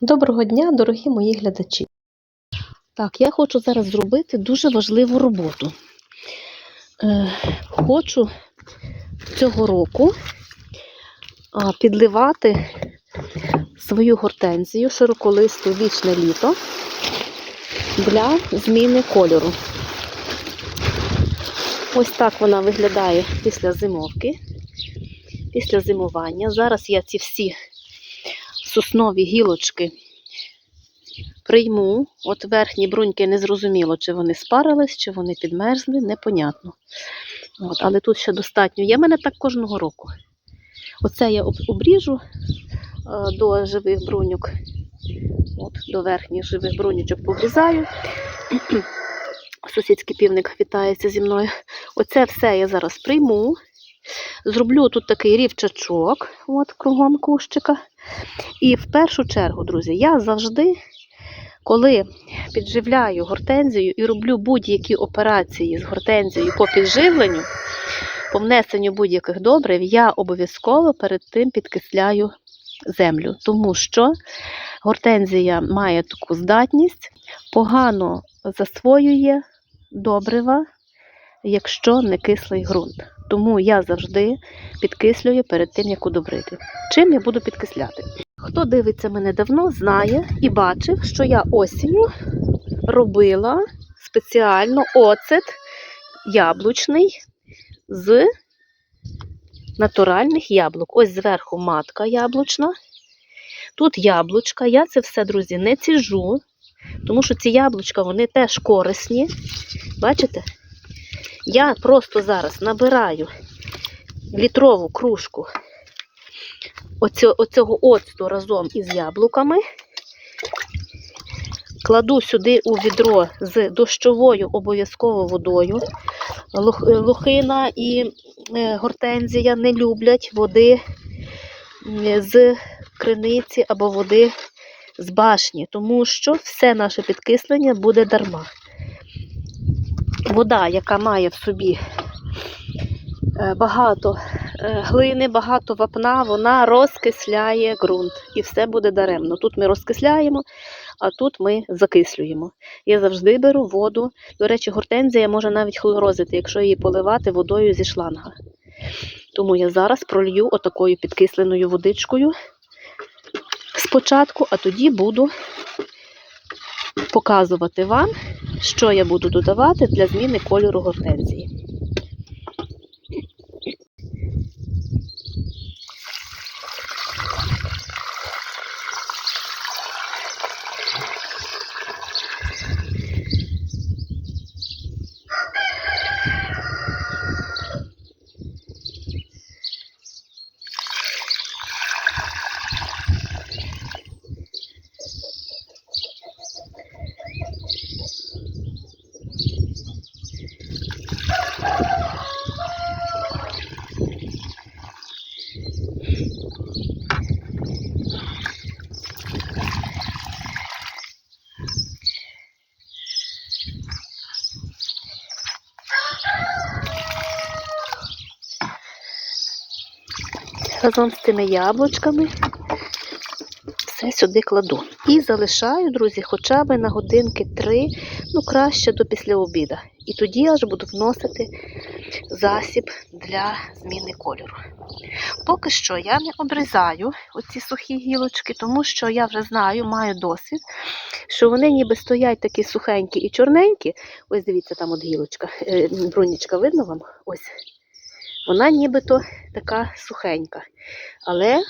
Доброго дня, дорогі мої глядачі. Так, я хочу зараз зробити дуже важливу роботу. Е, хочу цього року підливати свою гортензію широколисту вічне літо для зміни кольору. Ось так вона виглядає після зимовки, після зимування. Зараз я ці всі соснові гілочки прийму. От верхні бруньки не зрозуміло, чи вони спарились, чи вони підмерзли, непонятно. От, але тут ще достатньо. Є мене так кожного року. Оце я обріжу е, до живих бруньок. От, до верхніх живих бруньочок побрізаю. Сусідський півник вітається зі мною. Оце все я зараз прийму. Зроблю тут такий рівчачок, от кругом кущика. І в першу чергу, друзі, я завжди, коли підживляю гортензію і роблю будь-які операції з гортензією по підживленню, по внесенню будь-яких добрив, я обов'язково перед тим підкисляю землю, тому що гортензія має таку здатність, погано засвоює добрива, якщо не кислий ґрунт. Тому я завжди підкислюю перед тим, як удобрити. Чим я буду підкисляти? Хто дивиться мене давно, знає і бачив, що я осінню робила спеціально оцет яблучний з натуральних яблук. Ось зверху матка яблучна. Тут яблучка. Я це все, друзі, не ціжу, тому що ці яблучка вони теж корисні. Бачите? Я просто зараз набираю літрову кружку оцього оцту разом із яблуками. Кладу сюди у відро з дощовою обов'язково водою. Лух- Лохина і е, гортензія не люблять води з криниці або води з башні, тому що все наше підкислення буде дарма. Вода, яка має в собі е, багато е, глини, багато вапна, вона розкисляє ґрунт і все буде даремно. Тут ми розкисляємо, а тут ми закислюємо. Я завжди беру воду. До речі, гортензія може навіть хлорозити, якщо її поливати водою зі шланга. Тому я зараз пролью отакою підкисленою водичкою спочатку, а тоді буду показувати вам, що я буду додавати для зміни кольору гортензії. Разом з цими яблучками все сюди кладу. І залишаю, друзі, хоча б на годинки три, ну краще до після обіда. І тоді аж буду вносити засіб для зміни кольору. Поки що я не обрізаю оці сухі гілочки, тому що я вже знаю, маю досвід, що вони ніби стоять такі сухенькі і чорненькі. Ось дивіться, там от гілочка, е, брунічка, видно вам? Ось. Вона нібито така сухенька, але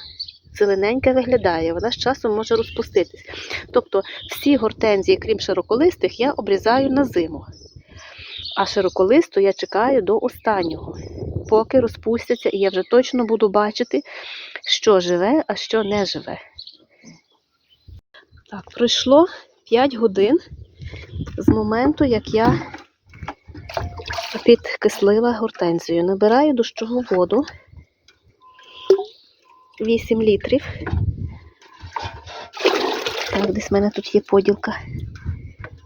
зелененька виглядає, вона з часом може розпуститись. Тобто всі гортензії, крім широколистих, я обрізаю на зиму. А широколисту я чекаю до останнього, поки розпустяться, і я вже точно буду бачити, що живе, а що не живе. Так, пройшло 5 годин з моменту, як я підкислила гортензію. Набираю дощову воду 8 літрів. Так, десь в мене тут є поділка.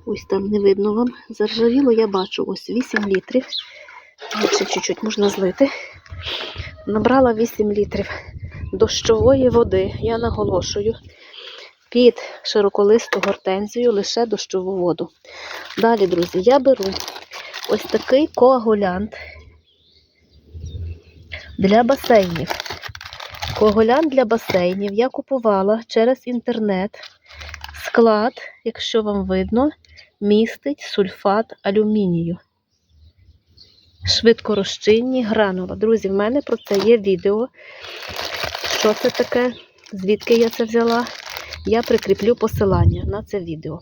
Ось там не видно вам. Заржавіло я бачу ось 8 літрів. Ще чуть-чуть можна злити. Набрала 8 літрів дощової води. Я наголошую. під широколисту гортензію лише дощову воду. Далі, друзі, я беру ось такий коагулянт для басейнів. Коагулянт для басейнів я купувала через інтернет. Склад, якщо вам видно, містить сульфат алюмінію. Швидкорозчинні гранула. Друзі, в мене про це є відео. Що це таке? Звідки я це взяла? Я прикріплю посилання на це відео.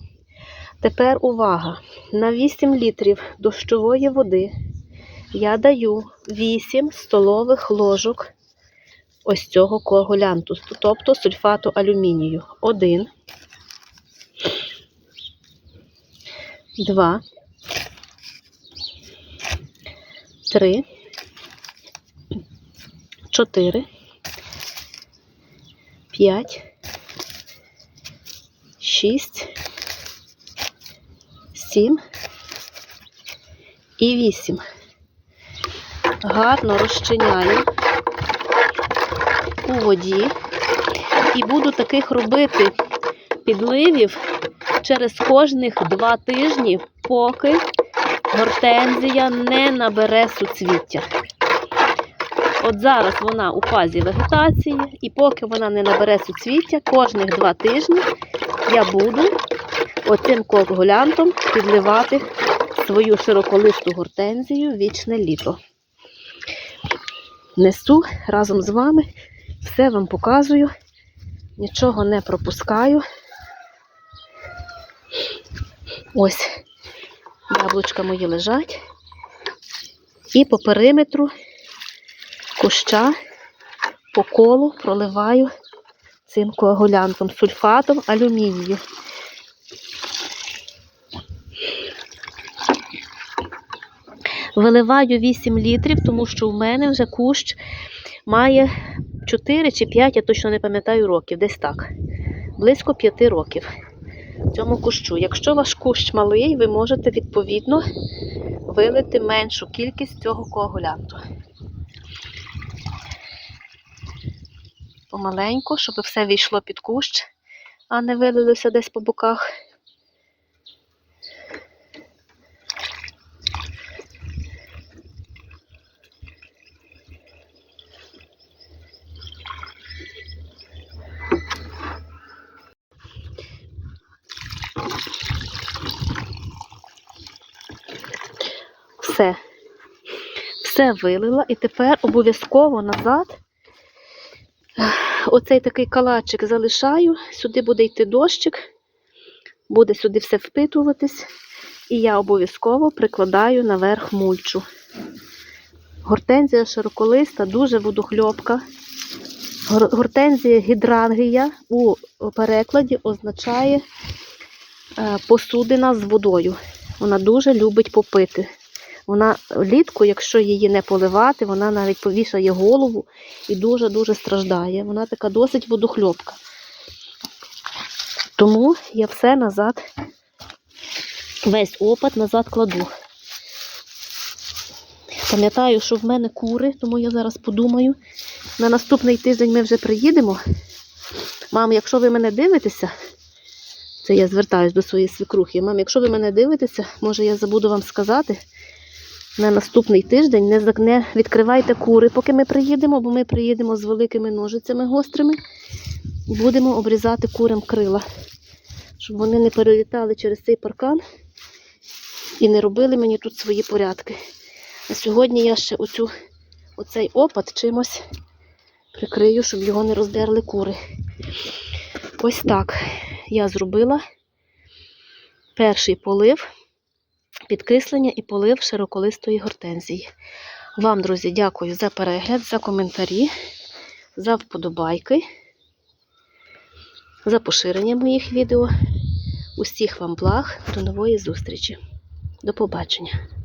Тепер увага! На 8 літрів дощової води я даю 8 столових ложок ось цього коагулянту, тобто сульфату алюмінію. Один, два, три, чотири, п'ять, шість, сім і вісім. Гарно розчиняю у воді і буду таких робити підливів через кожних два тижні, поки гортензія не набере суцвіття. От зараз вона у фазі вегетації, і поки вона не набере суцвіття, кожних два тижні я буду оцим коагулянтом підливати свою широколисту гортензію вічне літо. Несу разом з вами, все вам показую, нічого не пропускаю. Ось яблучка мої лежать. І по периметру куща по колу проливаю цим коагулянтом, сульфатом алюмінію. Виливаю 8 літрів, тому що в мене вже кущ має 4 чи 5, я точно не пам'ятаю років, десь так. Близько 5 років цьому кущу. Якщо ваш кущ малий, ви можете відповідно вилити меншу кількість цього коагулянту. Помаленьку, щоб все війшло під кущ, а не вилилося десь по боках. Все. Все вилила і тепер обов'язково назад оцей такий калачик залишаю, сюди буде йти дощик, буде сюди все впитуватись, і я обов'язково прикладаю наверх мульчу. Гортензія широколиста, дуже водохльопка. Гортензія гідрангія у перекладі означає е, посудина з водою. Вона дуже любить попити. Вона влітку, якщо її не поливати, вона навіть повішає голову і дуже-дуже страждає. Вона така досить водохльопка. Тому я все назад, весь опад назад кладу. Пам'ятаю, що в мене кури, тому я зараз подумаю. На наступний тиждень ми вже приїдемо. Мам, якщо ви мене дивитеся, це я звертаюсь до своєї свекрухи. Мам, якщо ви мене дивитеся, може я забуду вам сказати. На наступний тиждень не, відкривайте кури, поки ми приїдемо, бо ми приїдемо з великими ножицями гострими. Будемо обрізати курям крила, щоб вони не перелітали через цей паркан і не робили мені тут свої порядки. А сьогодні я ще оцю, оцей опад чимось прикрию, щоб його не роздерли кури. Ось так я зробила перший полив, підкислення і полив широколистої гортензії. Вам, друзі, дякую за перегляд, за коментарі, за вподобайки, за поширення моїх відео. Усіх вам благ, до нової зустрічі. До побачення!